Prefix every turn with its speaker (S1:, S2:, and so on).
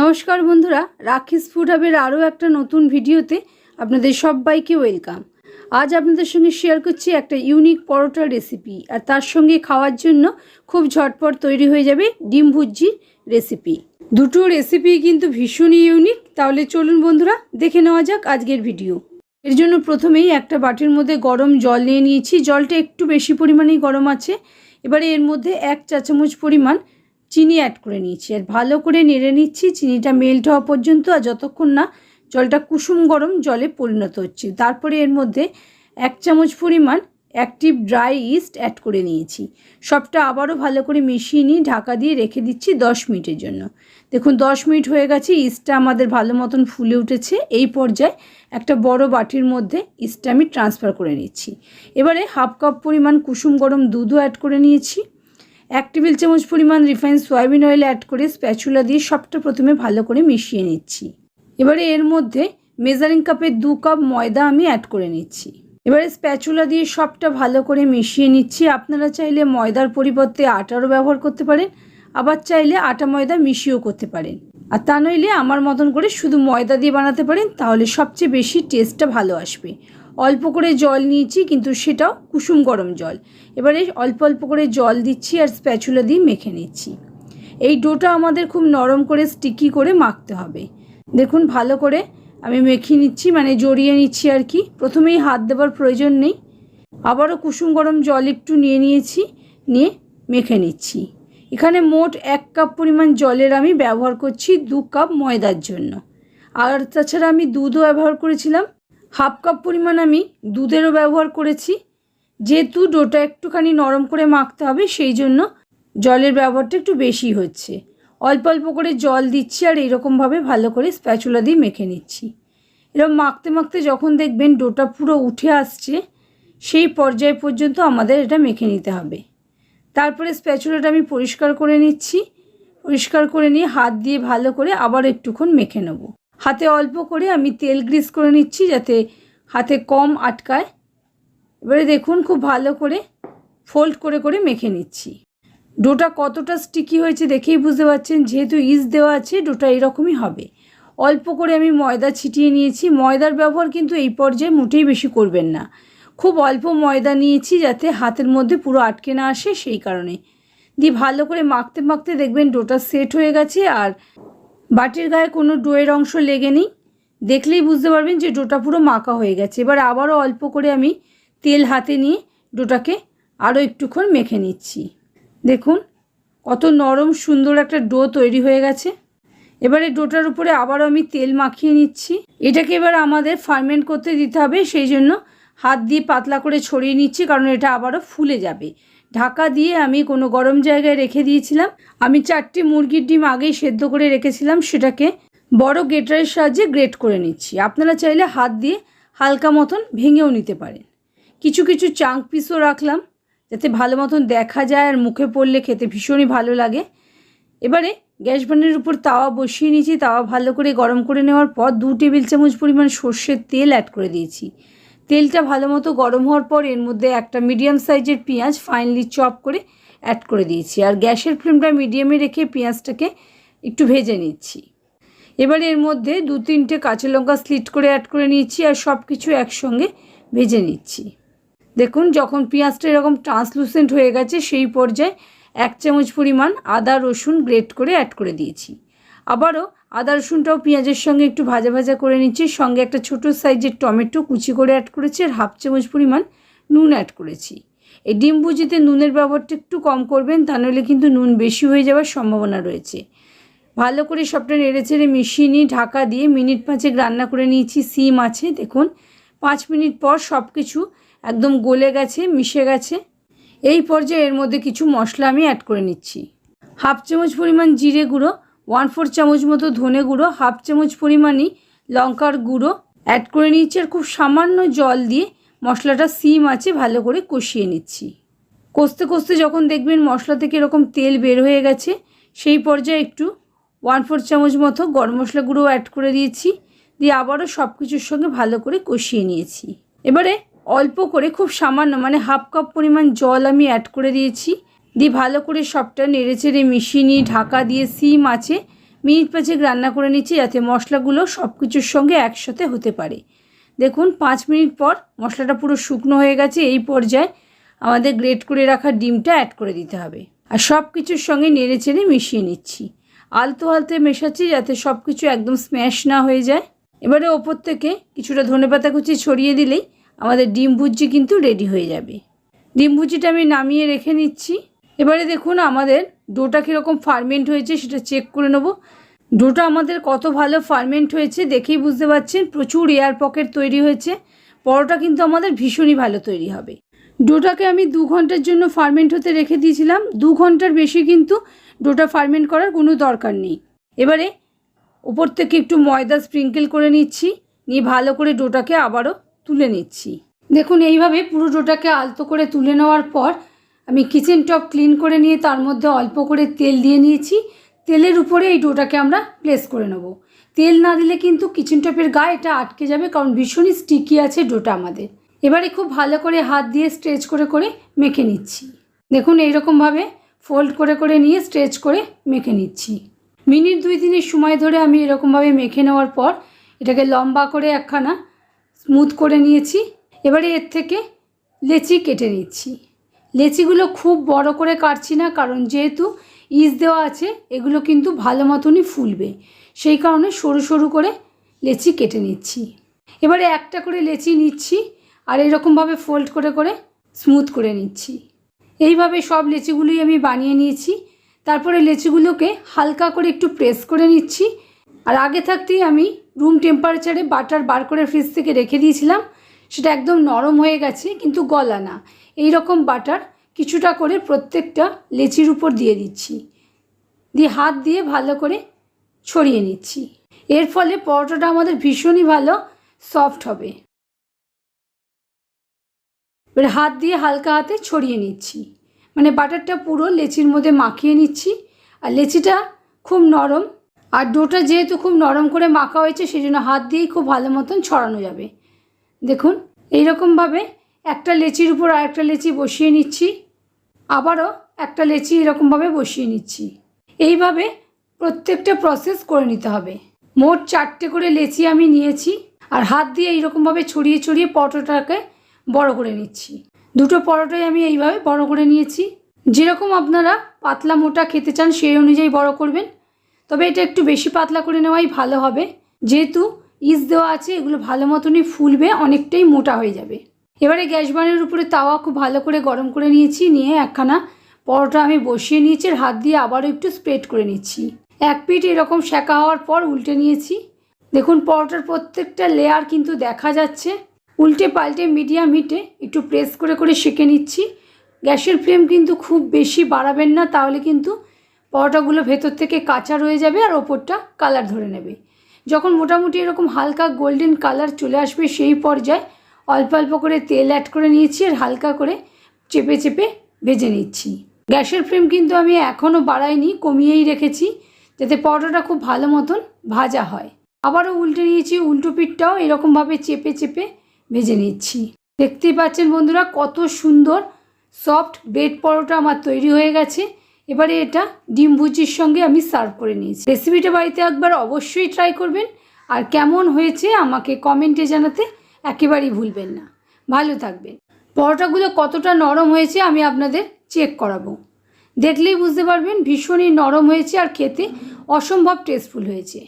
S1: নমস্কার বন্ধুরা রাখিস ফুড হাবের আরও একটা নতুন ভিডিওতে আপনাদের সবাইকে ওয়েলকাম। আজ আপনাদের সঙ্গে শেয়ার করছি একটা ইউনিক পরোটার রেসিপি, আর তার সঙ্গে খাওয়ার জন্য খুব ঝটপট তৈরি হয়ে যাবে ডিম ভুজির রেসিপি। দুটো রেসিপি কিন্তু ভীষণই ইউনিক, তাহলে চলুন বন্ধুরা, দেখে নেওয়া যাক আজকের ভিডিও। এর জন্য প্রথমেই একটা বাটির মধ্যে গরম জল নিয়ে নিয়েছি, জলটা একটু বেশি পরিমাণেই গরম আছে। এবারে এর মধ্যে এক চা চামচ পরিমাণ চিনি অ্যাড করে নিয়েছি। আর ভালো করে নেড়ে নিচ্ছি, চিনিটা মেল্ট হওয়া পর্যন্ত আর যতক্ষণ না জলটা কুসুম গরম জলে পরিণত হচ্ছে। তারপরে এর মধ্যে এক চামচ পরিমাণ অ্যাক্টিভ ড্রাই ইস্ট অ্যাড করে নিয়েছি। সবটা আবারও ভালো করে মিশিয়ে নিয়ে ঢাকা দিয়ে রেখে দিচ্ছি দশ মিনিটের জন্য। দেখুন, দশ মিনিট হয়ে গেছে ইস্টটা আমাদের ভালো মতন ফুলে উঠেছে। এই পর্যায়ে একটা বড় বাটির মধ্যে ইস্টটা আমি ট্রান্সফার করে নিচ্ছি। এবারে হাফ কাপ পরিমাণ কুসুম গরম দুধও অ্যাড করে নিয়েছি। এক টেবিল চামচ পরিমাণ রিফাইন সয়াবিন অয়েল অ্যাড করে স্প্যাচুলা দিয়ে সবটা প্রথমে ভালো করে মিশিয়ে নিচ্ছি। এবারে এর মধ্যে মেজারিং কাপের দু কাপ ময়দা আমি অ্যাড করে নিচ্ছি। এবারে স্প্যাচুলা দিয়ে সবটা ভালো করে মিশিয়ে নিচ্ছি। আপনারা চাইলে ময়দার পরিবর্তে আটারও ব্যবহার করতে পারেন, আবার চাইলে আটা ময়দা মিশিয়েও করতে পারেন। আর তা নইলে আমার মতন করে শুধু ময়দা দিয়ে বানাতে পারেন, তাহলে সবচেয়ে বেশি টেস্টটা ভালো আসবে। অল্প করে জল নিয়েছি, কিন্তু সেটাও কুসুম গরম জল। এবারে অল্প অল্প করে জল দিচ্ছি আর স্প্যাচুলা দিয়ে মেখে নিচ্ছি। এই ডোটা আমাদের খুব নরম করে স্টিকি করে মাখতে হবে। দেখুন, ভালো করে আমি মেখে নিচ্ছি মানে জড়িয়ে নিচ্ছি আর কি। প্রথমেই হাত দেবার প্রয়োজন নেই। আবারও কুসুম গরম জল একটু নিয়ে নিয়েছি, নিয়ে মেখে নিচ্ছি। এখানে মোট এক কাপ পরিমাণ জলের আমি ব্যবহার করছি দু কাপ ময়দার জন্য। আর তাছাড়া আমি দুধও ব্যবহার করেছিলাম। হাফ কাপ পরিমাণ আমি দুধেরও ব্যবহার করেছি। যেহেতু ডোটা একটুখানি নরম করে মাখতে হবে, সেই জন্য জলের ব্যবহারটা একটু বেশি হচ্ছে। অল্প অল্প করে জল দিচ্ছি আর এইরকমভাবে ভালো করে স্প্যাচুলা দিয়ে মেখে নিচ্ছি। এরকম মাখতে মাখতে যখন দেখবেন ডোটা পুরো উঠে আসছে, সেই পর্যায় পর্যন্ত আমাদের এটা মেখে নিতে হবে। তারপরে স্প্যাচুলাটা আমি পরিষ্কার করে নিচ্ছি। পরিষ্কার করে নিয়ে হাত দিয়ে ভালো করে আবার একটুক্ষণ মেখে নেব। হাতে অল্প করে আমি তেল গ্রিস করে নিচ্ছি যাতে হাতে কম আটকায়। এবারে দেখুন খুব ভালো করে ফোল্ড করে করে মেখে নিচ্ছি। ডোটা কতটা স্টিকি হয়েছে দেখেই বুঝতে পারছেন, যেহেতু ইস দেওয়া আছে, ডোটা এরকমই হবে। অল্প করে আমি ময়দা ছিটিয়ে নিয়েছি। ময়দার ব্যবহার কিন্তু এই পর্যায়ে মোটেই বেশি করবেন না। খুব অল্প ময়দা নিয়েছি যাতে হাতের মধ্যে পুরো আটকে না আসে সেই কারণে। দিয়ে ভালো করে মাখতে মাখতে দেখবেন ডোটা সেট হয়ে গেছে আর বাটির গায়ে কোনো ডোয়ের অংশ লেগে নেই দেখলেই বুঝতে পারবেন যে ডোটা পুরো মাখা হয়ে গেছে। এবার আবারও অল্প করে আমি তেল হাতে নিয়ে ডোটাকে আরও একটুক্ষণ মেখে নিচ্ছি। দেখুন, কত নরম সুন্দর একটা ডো তৈরি হয়ে গেছে। এবারে ডোটার উপরে আবারও আমি তেল মাখিয়ে নিচ্ছি। এটাকে এবার আমাদের ফার্মেন্ট করতে দিতে হবে, সেই জন্য হাত দিয়ে পাতলা করে ছড়িয়ে নিচ্ছি, কারণ এটা আবারও ফুলে যাবে। ঢাকা দিয়ে আমি কোনো গরম জায়গায় রেখে দিয়েছিলাম। আমি চারটি মুরগির ডিম আগেই সেদ্ধ করে রেখেছিলাম, সেটাকে বড় গ্রেটারের সাহায্যে গ্রেট করে নিচ্ছি। আপনারা চাইলে হাত দিয়ে হালকা মতন ভেঙেও নিতে পারেন। কিছু কিছু চাঙ্ক পিসও রাখলাম, যাতে ভালো মতন দেখা যায় আর মুখে পড়লে খেতে ভীষণই ভালো লাগে। এবারে গ্যাস বানের উপর তাওয়া বসিয়ে নিয়েছি। তাওয়া ভালো করে গরম করে নেওয়ার পর দু টেবিল চামচ পরিমাণ সর্ষের তেল অ্যাড করে দিয়েছি। তেলটা ভালো মতো গরম হওয়ার পর এর মধ্যে একটা মিডিয়াম সাইজের পেঁয়াজ ফাইনলি চপ করে অ্যাড করে দিয়েছি। আর গ্যাসের ফ্লেমটা মিডিয়ামে রেখে পেঁয়াজটাকে একটু ভেজে নিচ্ছি। এবার এর মধ্যে দু তিনটে কাঁচা লঙ্কা স্লিট করে অ্যাড করে নিয়েছি আর সব কিছু একসঙ্গে ভেজে নিচ্ছি। দেখুন, যখন পেঁয়াজটা এরকম ট্রান্সলুসেন্ট হয়ে গেছে, সেই পর্যায়ে এক চামচ পরিমাণ আদা রসুন গ্রেট করে অ্যাড করে দিয়েছি। আবারও আদা রসুনটাও পেঁয়াজের সঙ্গে একটু ভাজা ভাজা করে নিচ্ছি। সঙ্গে একটা ছোটো সাইজের টমেটো কুচি করে অ্যাড করেছি আর হাফ চামচ পরিমাণ নুন অ্যাড করেছি। এই ডিম ভুজিতে নুনের ব্যবহারটা একটু কম করবেন, তা নইলে কিন্তু নুন বেশি হয়ে যাওয়ার সম্ভাবনা রয়েছে। ভালো করে সবটা নেড়ে চেড়ে মিশিয়ে নিয়ে ঢাকা দিয়ে মিনিট পাঁচেক রান্না করে নিয়েছি সিম আছে। দেখুন, পাঁচ মিনিট পর সব কিছু একদম গলে গেছে, মিশে গেছে। এই পর্যায়ে এর মধ্যে কিছু মশলা আমি অ্যাড করে নিচ্ছি। হাফ চামচ পরিমাণ জিরে গুঁড়ো ওয়ান ফোর চামচ মতো ধনে গুঁড়ো, হাফ চামচ পরিমাণই লঙ্কার গুঁড়ো অ্যাড করে নিচ্ছি আর খুব সামান্য জল দিয়ে মশলাটা সিম আছে, ভালো করে কষিয়ে নিচ্ছি। কষতে কষতে যখন দেখবেন মশলা থেকে এরকম তেল বের হয়ে গেছে, সেই পর্যায়ে একটু ওয়ান ফোর চামচ মতো গরম মশলা গুঁড়ো অ্যাড করে দিয়েছি, দিয়ে আবারও সব কিছুর সঙ্গে ভালো করে কষিয়ে নিয়েছি। এবারে অল্প করে খুব সামান্য মানে হাফ কাপ পরিমাণ জল আমি অ্যাড করে দিয়েছি। দিয়ে ভালো করে সবটা নেড়ে চেড়ে মিশিয়ে নিয়ে ঢাকা দিয়ে সিম আছে। মিনিট পাঁচেক রান্না করে নিচ্ছি যাতে মশলাগুলো সব কিছুর সঙ্গে একসাথে হতে পারে। দেখুন, পাঁচ মিনিট পর মশলাটা পুরো শুকনো হয়ে গেছে। এই পর্যায়ে আমাদের গ্রেট করে রাখা ডিমটা অ্যাড করে দিতে হবে। আর সব কিছুর সঙ্গে নেড়ে চেড়ে মিশিয়ে নিচ্ছি। আলতো আলতে মেশাচ্ছি যাতে সব কিছু একদম স্ম্যাশ না হয়ে যায়। এবারে ওপর থেকে কিছুটা ধনেপাতা কুচি ছড়িয়ে দিলেই আমাদের ডিম ভুজি কিন্তু রেডি হয়ে যাবে। ডিম ভুজিটা আমি নামিয়ে রেখে নিচ্ছি। এবারে দেখুন আমাদের ডোটা কীরকম ফার্মেন্ট হয়েছে, সেটা চেক করে নেব। ডোটা আমাদের কত ভালো ফার্মেন্ট হয়েছে দেখেই বুঝতে পারছেন, প্রচুর এয়ার পকেট তৈরি হয়েছে। পরোটা কিন্তু আমাদের ভীষণই ভালো তৈরি হবে। ডোটাকে আমি দু ঘণ্টার জন্য ফার্মেন্ট হতে রেখে দিয়েছিলাম। দু ঘণ্টার বেশি কিন্তু ডোটা ফার্মেন্ট করার কোনো দরকার নেই। এবারে ওপর থেকে একটু ময়দা স্প্রিঙ্কেল করে নিচ্ছি, নিয়ে ভালো করে ডোটাকে আবারও তুলে নিচ্ছি। দেখুন, এইভাবে পুরো ডোটাকে আলতো করে তুলে নেওয়ার পর আমি কিচেন টপ ক্লিন করে নিয়ে তার মধ্যে অল্প করে তেল দিয়ে নিয়েছি। তেলের উপরে এই ডোটাকে আমরা প্লেস করে নেব। তেল না দিলে কিন্তু কিচেন টপের গায়ে এটা আটকে যাবে কারণ ভীষণই স্টিকি আছে ডোটা আমাদের। এবারে খুব ভালো করে হাত দিয়ে স্ট্রেচ করে করে মেখে নিচ্ছি। দেখুন এইরকমভাবে ফোল্ড করে করে নিয়ে স্ট্রেচ করে মেখে নিচ্ছি। মিনিট দুই দিনের সময় ধরে আমি এরকমভাবে মেখে নেওয়ার পর এটাকে লম্বা করে একখানা স্মুথ করে নিয়েছি। এবারে এর থেকে লেচি কেটে নিচ্ছি। লেচিগুলো খুব বড় করে কাটছি না, কারণ যেহেতু ইস দেওয়া আছে, এগুলো কিন্তু ভালো মতনই ফুলবে। সেই কারণে সরু সরু করে লেচি কেটে নিচ্ছি। এবারে একটা করে লেচি নিচ্ছি আর এরকমভাবে ফোল্ড করে করে স্মুথ করে নিচ্ছি। এইভাবে সব লেচিগুলোই আমি বানিয়ে নিয়েছি। তারপরে লেচিগুলোকে হালকা করে একটু প্রেস করে নিচ্ছি। আর আগে থাকতেই আমি রুম টেম্পারেচারে বাটার বার করে ফ্রিজ থেকে রেখে দিয়েছিলাম। সেটা একদম নরম হয়ে গেছে, কিন্তু গলা না। এই রকম বাটার কিছুটা করে প্রত্যেকটা লেচির উপর দিয়ে দিচ্ছি। দিয়ে হাত দিয়ে ভালো করে ছড়িয়ে নিচ্ছি। এর ফলে পরোটাটা আমাদের ভীষণই ভালো সফট হবে। এবার হাত দিয়ে হালকা হাতে ছড়িয়ে নিচ্ছি। মানে বাটারটা পুরো লেচির মধ্যে মাখিয়ে নিচ্ছি। আর লেচিটা খুব নরম। আর ডোটা যেহেতু খুব নরম করে মাখা হয়েছে সেই জন্য হাত দিয়েই খুব ভালো মতন ছড়ানো যাবে। দেখুন, এইরকমভাবে একটা লেচির উপর আরেকটা লেচি বসিয়ে নিচ্ছি, আবারও একটা লেচি এরকমভাবে বসিয়ে নিচ্ছি। এইভাবে প্রত্যেকটা প্রসেস করে নিতে হবে। মোট চারটে করে লেচি আমি নিয়েছি আর হাত দিয়ে এইরকমভাবে ছড়িয়ে ছড়িয়ে পরোটাটাকে বড় করে নিচ্ছি। দুটো পরোটাই আমি এইভাবে বড় করে নিয়েছি। যেরকম আপনারা পাতলা মোটা খেতে চান সেই অনুযায়ী বড় করবেন, তবে এটা একটু বেশি পাতলা করে নেওয়াই ভালো হবে। যেহেতু ইস দেওয়া আছে, এগুলো ভালো মতনই ফুলবে, অনেকটাই মোটা হয়ে যাবে। এবারে গ্যাস বানের উপরে তাওয়া খুব ভালো করে গরম করে নিয়েছি, নিয়ে একখানা পরোটা আমি বসিয়ে নিয়েছি, আর হাত দিয়ে আবারও একটু স্প্রেড করে নিচ্ছি। এক পিঠ এরকম সেঁকা হওয়ার পর উল্টে নিয়েছি। দেখুন, পরোটার প্রত্যেকটা লেয়ার কিন্তু দেখা যাচ্ছে। উল্টে পাল্টে মিডিয়াম হিটে একটু প্রেস করে করে সেঁকে নিচ্ছি। গ্যাসের ফ্লেম কিন্তু খুব বেশি বাড়াবেন না, তাহলে কিন্তু পরোটাগুলো ভেতর থেকে কাঁচা রয়ে যাবে আর ওপরটা কালার ধরে নেবে। যখন মোটামুটি এরকম হালকা গোল্ডেন কালার চলে আসবে সেই পর্যায়ে অল্প অল্প করে তেল অ্যাড করে নিয়েছি আর হালকা করে চেপে চেপে ভেজে নিচ্ছি। গ্যাসের ফ্লেম কিন্তু আমি এখনও বাড়াইনি, কমিয়েই রেখেছি যাতে পরোটাটা খুব ভালো মতন ভাজা হয়। আবারও উল্টে নিয়েছি উল্টো পিঠটাও এরকমভাবে চেপে চেপে ভেজে নিচ্ছি। দেখতেই পাচ্ছেন বন্ধুরা কত সুন্দর সফট ব্রেড পরোটা আমার তৈরি হয়ে গেছে। এবারে এটা ডিম ভুজির সঙ্গে আমি সার্ভ করে নিয়েছি। রেসিপিটা বাড়িতে একবার অবশ্যই ট্রাই করবেন। আর কেমন হয়েছে আমাকে কমেন্টে জানাতে একেবারেই ভুলবেন না। ভালো থাকবেন। পরোটাগুলো কতটা নরম হয়েছে আমি আপনাদের চেক করাবো। দেখলেই বুঝতে পারবেন ভীষণই নরম হয়েছে আর খেতে অসম্ভব টেস্টফুল হয়েছে।